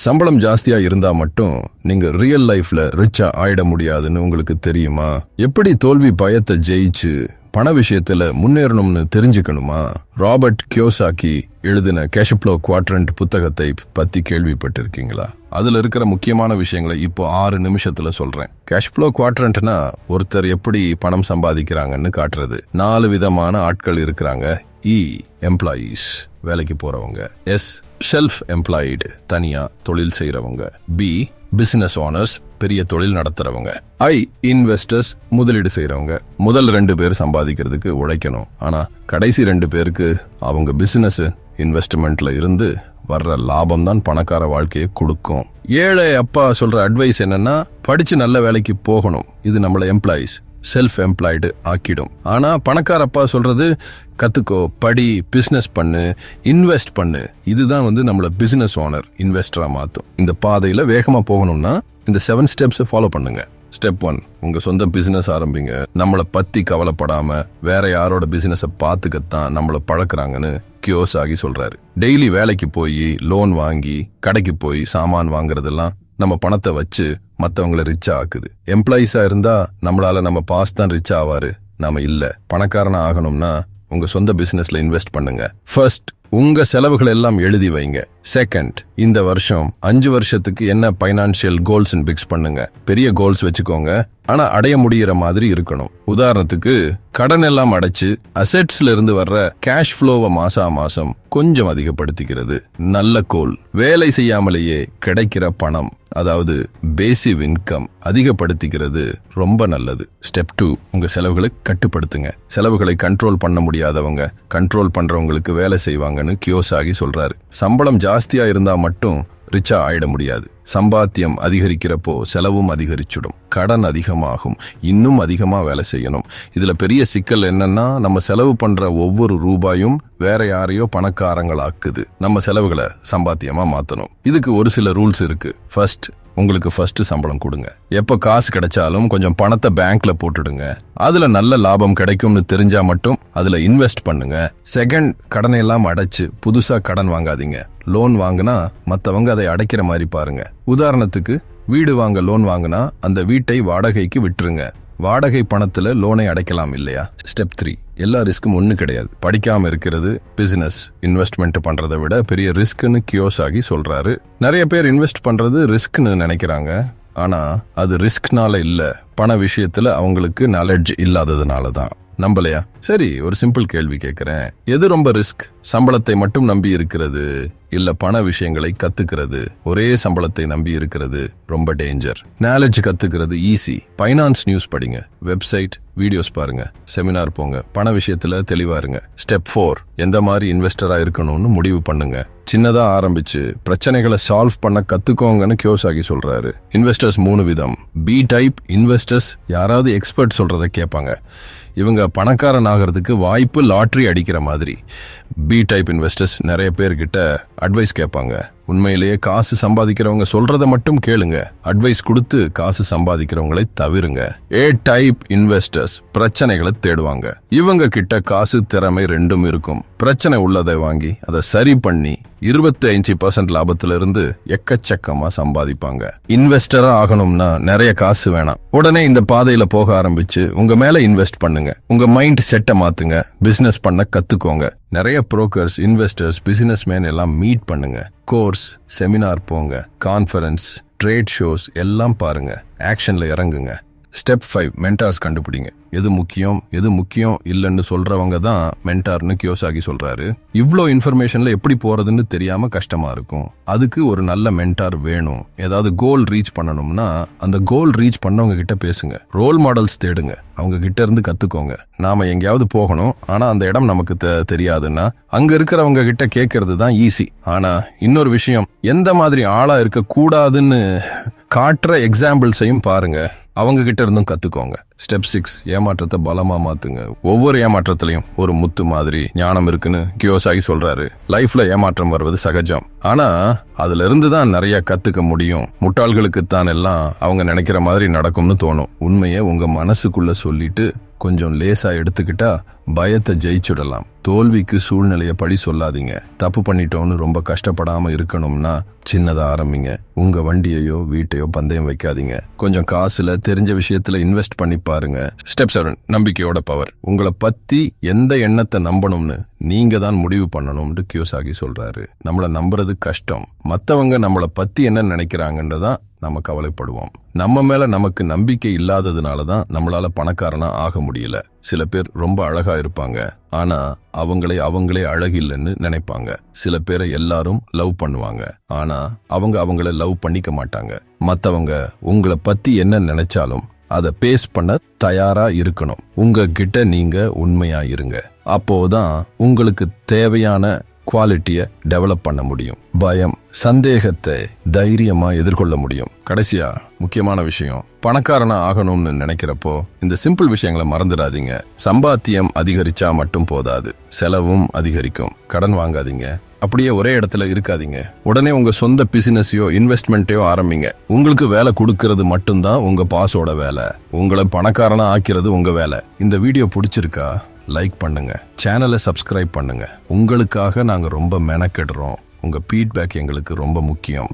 சம்பளம் ஜாஸ்தியா இருந்தா மட்டும் நீங்க ரியல் லைஃப்ல ரிச்சா ஆயிட முடியாதுன்னு உங்களுக்கு தெரியுமா? எப்படி தோல்வி பயத்தை ஜெயிச்சு பண விஷயத்துல முன்னேறணும்னு தெரிஞ்சுக்கணுமா? ராபர்ட் கியோசாக்கி எழுதின கேஷப்ளோ குவாட்ரண்ட் புத்தகத்தை பத்தி கேள்விப்பட்டிருக்கீங்களா? அதுல இருக்கிற முக்கியமான விஷயங்களை இப்போ ஆறு நிமிஷத்துல சொல்றேன். கேஷ்ப்ளோ குவாட்ரண்ட்னா ஒருத்தர் எப்படி பணம் சம்பாதிக்கிறாங்கன்னு காட்டுறது. நாலு விதமான ஆட்கள் இருக்கிறாங்க. E, இ எம்ப்ளாயீஸ் வேலைக்கு போறவங்க. எஸ் செல்ஃப் எம்ப்ளாய்டு தனியா தொழில் செய்கிறவங்க பி பிசினஸ் ஓனர்ஸ் பெரிய தொழில் நடத்துறவங்க. ஐ இன்வெஸ்டர்ஸ் முதலீடு செய்கிறவங்க முதல் ரெண்டு பேர் சம்பாதிக்கிறதுக்கு உழைக்கணும். ஆனா கடைசி ரெண்டு பேருக்கு அவங்க பிசினஸ் இன்வெஸ்ட்மெண்ட்ல இருந்து வர்ற லாபம் தான் பணக்கார வாழ்க்கையை கொடுக்கும். ஏழை அப்பா சொல்ற அட்வைஸ் என்னன்னா படிச்சு நல்ல வேலைக்கு போகணும். இது நம்மள எம்ப்ளாயிஸ் செல்ஃப் எம்ப்ளாய்டு ஆக்கிடும். ஆனால் பணக்கார அப்பா கற்றுக்கோ படி பிஸ்னஸ் பண்ணு இன்வெஸ்ட் பண்ணு. இதுதான் வந்து நம்மள பிஸ்னஸ் ஓனர் இன்வெஸ்டராக மாற்றும் இந்த பாதையில் வேகமாக போகணும்னா இந்த செவன் ஸ்டெப்ஸை ஃபாலோ பண்ணுங்கள் ஸ்டெப் ஒன் உங்கள் சொந்த பிஸ்னஸ் ஆரம்பிங்க. நம்மளை பற்றி கவலைப்படாமல் வேற யாரோட பிஸ்னஸை பார்த்துக்கத்தான் நம்மளை பழக்கிறாங்கன்னு கியோஸ் ஆகி சொல்கிறாரு டெய்லி வேலைக்கு போய் லோன் வாங்கி கடைக்கு போய் சாமான் வாங்குறதெல்லாம் நம்ம பணத்தை வச்சு மற்றவங்களை ரிச்சா ஆக்குது. எம்ப்ளாயீஸாக இருந்தால் நம்மளால் நம்ம பாஸ் தான் ரிச் ஆவார். நம்ம இல்லை. பணக்காரனாக ஆகணும்னா உங்கள் சொந்த பிஸ்னஸில் இன்வெஸ்ட் பண்ணுங்க. ஃபர்ஸ்ட் உங்க செலவுகள் எல்லாம் எழுதி வைங்க. செகண்ட் இந்த வருஷம் அஞ்சு வருஷத்துக்கு என்ன பைனான்சியல் கோல்ஸ் பிக்ஸ் பண்ணுங்க. பெரிய கோல்ஸ் வச்சுக்கோங்க. ஆனா அடைய முடியற மாதிரி இருக்கணும். உதாரணத்துக்கு கடன் எல்லாம் அடைச்சு அசெட்ஸ்ல இருந்து வர்ற கேஷ் ஃப்ளோவை மாசா மாசம் கொஞ்சம் அதிகப்படுத்திக்கிறது. நல்ல கோல் வேலை செய்யாமலேயே கிடைக்கிற பணம் அதாவது பேசிவ் இன்கம் அதிகப்படுத்திக்கிறது ரொம்ப நல்லது. ஸ்டெப் டூ உங்க செலவுகளை கட்டுப்படுத்துங்க. செலவுகளை கண்ட்ரோல் பண்ண முடியாதவங்க கண்ட்ரோல் பண்றவங்களுக்கு வேலை செய்வாங்க. செய்வாங்கன்னு கியோசாகி சொல்றாரு. சம்பளம் ஜாஸ்தியா இருந்தா மட்டும் ரிச்சா ஆயிட முடியாது. சம்பாத்தியம் அதிகரிக்கிறப்போ செலவும் அதிகரிச்சுடும். கடன் அதிகமாகும். இன்னும் அதிகமாக வேலை செய்யணும். இதில் பெரிய சிக்கல் என்னன்னா நம்ம செலவு பண்ணுற ஒவ்வொரு ரூபாயும் வேற யாரையோ பணக்காரங்களாக்குது. நம்ம செலவுகளை சம்பாத்தியமாக மாற்றணும் இதுக்கு ஒரு சில ரூல்ஸ் இருக்கு. ஃபர்ஸ்ட் உங்களுக்கு ஃபர்ஸ்ட் சம்பளம் கொடுங்க. எப்போ காசு கிடைச்சாலும் கொஞ்சம் பணத்தை பேங்க்ல போட்டுடுங்க. அதுல நல்ல லாபம் கிடைக்கும்னு தெரிஞ்சா மட்டும் அதுல இன்வெஸ்ட் பண்ணுங்க. செகண்ட் கடனை எல்லாம் அடைச்சு புதுசா கடன் வாங்காதீங்க. லோன் வாங்கினா மற்றவங்க அதை அடைக்கிற மாதிரி பாருங்க. உதாரணத்துக்கு வீடு வாங்க லோன் வாங்கினா அந்த வீட்டை வாடகைக்கு விட்டுருங்க. வாடகை பணத்தில் லோனை அடைக்கலாம் இல்லையா? ஸ்டெப் த்ரீ எல்லா ரிஸ்க்கும் ஒன்றும் கிடையாது. படிக்காமல் இருக்கிறது பிஸ்னஸ் இன்வெஸ்ட்மெண்ட் பண்ணுறத விட பெரிய ரிஸ்க்குன்னு கியோஸ் ஆகி சொல்கிறாரு நிறைய பேர் இன்வெஸ்ட் பண்ணுறது ரிஸ்க்னு நினைக்கிறாங்க. ஆனால் அது ரிஸ்க்னால இல்லை. பண விஷயத்தில் அவங்களுக்கு நாலெட்ஜ் இல்லாததுனால தான் நம்பலையா? சரி ஒரு சிம்பிள் கேள்வி கேட்குறேன் எது ரொம்ப ரிஸ்க் சம்பளத்தை மட்டும் நம்பி இருக்கிறது இல்ல பண விஷயங்களை கத்துக்கிறது? ஒரே சம்பளத்தை நம்பி இருக்கிறது ரொம்ப டேஞ்சர் நாலேஜ் கத்துக்கிறது ஈஸி ஃபைனான்ஸ் நியூஸ் படிங்க. வெப்சைட் வீடியோஸ் பாருங்க. செமினார் போங்க. பண விஷயத்துல தெளிவா இருங்க. ஸ்டெப் ஃபோர் எந்த மாதிரி இன்வெஸ்டரா இருக்கணும்னு முடிவு பண்ணுங்க. சின்னதாக ஆரம்பிச்சு பிரச்சனைகளை சால்வ் பண்ண கத்துக்கோங்கன்னு கியோசாகி சொல்றாரு. இன்வெஸ்டர்ஸ் மூணு விதம். பி டைப் இன்வெஸ்டர்ஸ் யாராவது எக்ஸ்பர்ட் சொல்றத கேட்பாங்க. இவங்க பணக்காரன் ஆகிறதுக்கு வாய்ப்பு லாட்ரி அடிக்கிற மாதிரி. பி டைப் இன்வெஸ்டர்ஸ் நிறைய பேர்கிட்ட அட்வைஸ் கேட்பாங்க. உண்மையிலேயே காசு சம்பாதிக்கிறவங்க சொல்றத மட்டும் கேளுங்க. அட்வைஸ் கொடுத்து காசு சம்பாதிக்கிறவங்களை தவிருங்க. ஏ டைப் இன்வெஸ்டர்ஸ் பிரச்சனைகளை தேடுவாங்க. இவங்க கிட்ட காசு திறமை ரெண்டும் இருக்கும். பிரச்சனை உள்ளதை வாங்கி அதை சரி பண்ணி இருபத்தி அஞ்சு பர்சன்ட் லாபத்துல இருந்து எக்கச்சக்கமா சம்பாதிப்பாங்க. இன்வெஸ்டரா ஆகணும்னா நிறைய காசு வேணாம். உடனே இந்த பாதையில போக ஆரம்பிச்சு உங்க மேல இன்வெஸ்ட் பண்ணுங்க. உங்க மைண்ட் செட்டை மாத்துங்க. பிசினஸ் பண்ண கத்துக்கோங்க. நிறைய புரோக்கர்ஸ் இன்வெஸ்டர்ஸ் பிசினஸ் மேன் எல்லாம் மீட் பண்ணுங்க. கோர்ஸ் செமினார் போங்க. கான்ஃபரன்ஸ் ட்ரேட் ஷோஸ் எல்லாம் பாருங்க. ஆக்ஷன்ல இறங்குங்க. ஸ்டெப் ஃபைவ் மென்டார்ஸ் கண்டுபிடிங்க. எது முக்கியம் எது முக்கியம் இல்லைன்னு சொல்றவங்க தான் மென்டார்னு கியோசாகி சொல்றாரு. இவ்வளோ இன்ஃபர்மேஷன்ல எப்படி போறதுன்னு தெரியாம கஷ்டமா இருக்கும். அதுக்கு ஒரு நல்ல மென்டார் வேணும். ஏதாவது கோல் ரீச் பண்ணணும்னா அந்த கோல் ரீச் பண்ணவங்க கிட்ட பேசுங்க. ரோல் மாடல்ஸ் தேடுங்க. அவங்க கிட்ட இருந்து கத்துக்கோங்க. நாம எங்கேயாவது போகணும். ஆனா அந்த இடம் நமக்கு தெ- தெரியாதுன்னா அங்க இருக்கிறவங்க கிட்ட கேட்கறது தான் ஈஸி ஆனா இன்னொரு விஷயம் எந்த மாதிரி ஆளா இருக்க கூடாதுன்னு காட்டுற எக்ஸாம்பிள்ஸையும் பாருங்க. அவங்க கிட்ட இருந்தும் கத்துக்கோங்க. ஸ்டெப் சிக்ஸ் ஏமாற்றத்தை பலமா மாத்துங்க. ஒவ்வொரு ஏமாற்றத்திலையும் ஒரு முத்து மாதிரி ஞானம் இருக்குன்னு கியோசாகி சொல்றாரு. லைஃப்ல ஏமாற்றம் வருவது சகஜம். ஆனா அதுல இருந்து தான் நிறைய கத்துக்க முடியும். முட்டாள்களுக்கு தான் எல்லாம் அவங்க நினைக்கிற மாதிரி நடக்கும்னு தோணும். உண்மையை உங்க மனசுக்குள்ள சொல்லிட்டு கொஞ்சம் லேசா எடுத்துக்கிட்டா பயத்தை ஜெயிச்சுடலாம். தோல்விக்கு சூழ்நிலையை படி சொல்லாதீங்க. தப்பு பண்ணிட்டோம்னு ரொம்ப கஷ்டப்படாம இருக்கணும்னா சின்னதா ஆரம்பிங்க. உங்க வண்டியையோ வீட்டையோ பந்தயம் வைக்காதீங்க. கொஞ்சம் காசுல தெரிஞ்ச விஷயத்துல இன்வெஸ்ட் பண்ணி பாருங்க. ஸ்டெப் செவன் நம்பிக்கையோட பவர் உங்களை பத்தி எந்த எண்ணத்தை நம்பணும்னு நீங்க தான் முடிவு பண்ணணும்னு கியோசாகி சொல்றாரு. நம்மளை நம்புறது கஷ்டம். மத்தவங்க நம்மள பத்தி என்ன நினைக்கிறாங்கன்றதான் நம்ம கவலைப்படுவோம். நம்ம மேல நமக்கு நம்பிக்கை இல்லாததுனால தான் நம்மளால பணக்காரனா ஆக முடியல. சில பேர் ரொம்ப அழகா இருப்பாங்க. ஆனா அவங்களே அவங்களே அழகில்லைன்னு நினைப்பாங்க. சில பேரை எல்லாரும் லவ் பண்ணுவாங்க. ஆனா அவங்க அவங்கள லவ் பண்ணிக்க மாட்டாங்க. மற்றவங்க உங்களை பத்தி என்ன நினைச்சாலும் அதை பேஸ் பண்ண தயாரா இருக்கணும். உங்க கிட்ட நீங்க உண்மையா இருங்க. அப்போதான் உங்களுக்கு தேவையான குவாலிட்டியை டெவலப் பண்ண முடியும். பயம் சந்தேகத்தை தைரியமா எதிர்கொள்ள முடியும். கடைசியா முக்கியமான விஷயம் பணக்காரனா ஆகணும்னு நினைக்கிறப்போ இந்த சிம்பிள் விஷயங்களை மறந்துடாதீங்க. சம்பாத்தியம் அதிகரிச்சா மட்டும் போதாது. செலவும் அதிகரிக்கும். கடன் வாங்காதீங்க. அப்படியே ஒரே இடத்துல இருக்காதீங்க. உடனே உங்க சொந்த பிசினஸையோ இன்வெஸ்ட்மெண்ட்டையோ ஆரம்பிங்க. உங்களுக்கு வேலை கொடுக்கறது மட்டும்தான் உங்க பாஸோட வேலை. உங்களை பணக்காரனா ஆக்கிறது உங்க வேலை. இந்த வீடியோ பிடிச்சிருக்கா லைக் பண்ணுங்க. சேனலை சப்ஸ்கிரைப் பண்ணுங்க. உங்களுக்காக நாங்கள் ரொம்ப மெனக்கெடுறோம். உங்க ஃபீட்பேக் எங்களுக்கு ரொம்ப முக்கியம்.